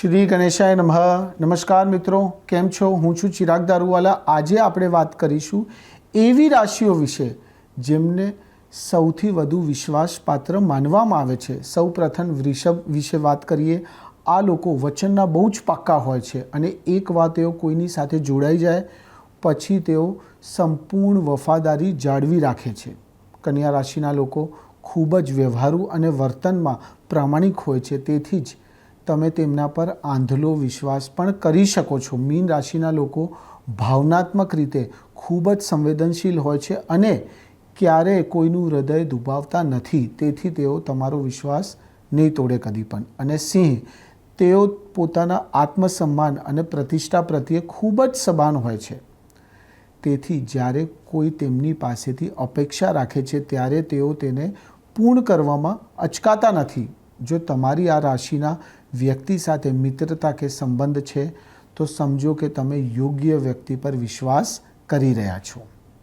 શ્રી ગણેશાય નમઃ. નમસ્કાર મિત્રો, કેમ છો? હું છું ચિરાગ દારૂવાલા. આજે આપણે વાત કરીશું એવી રાશિઓ વિશે જેમને સૌથી વધુ વિશ્વાસપાત્ર માનવામાં આવે છે. સૌ પ્રથમ વૃષભ વિશે વાત કરીએ. આ લોકો વચનના બહુ જ પાક્કા હોય છે અને એક વાત તેઓ કોઈની સાથે જોડાઈ જાય, પછી તેઓ સંપૂર્ણ વફાદારી જાળવી રાખે છે. કન્યા રાશિના લોકો ખૂબ જ વ્યવહારુ અને વર્તનમાં પ્રામાણિક હોય છે. તેથી જ તમે તેમના પર આંધળો વિશ્વાસ પણ કરી શકો છો. મીન રાશિના લોકો ભાવનાત્મક રીતે ખૂબ જ સંવેદનશીલ હોય છે અને ક્યારેય કોઈનું હૃદય દુભાવતા નથી, તેથી તેઓ તમારો વિશ્વાસ નહીં તોડે કદી પણ. અને સિંહ, તેઓ પોતાના આત્મસન્માન અને પ્રતિષ્ઠા પ્રત્યે ખૂબ જ સભાન હોય છે. તેથી જ્યારે કોઈ તેમની પાસેથી અપેક્ષા રાખે છે, ત્યારે તેઓ તેને પૂર્ણ કરવામાં અચકાતા નથી. જો તમારી આ રાશિના વ્યક્તિ સાથે મિત્રતા કે સંબંધ છે, તો સમજો કે તમે યોગ્ય વ્યક્તિ પર વિશ્વાસ કરી રહ્યા છો.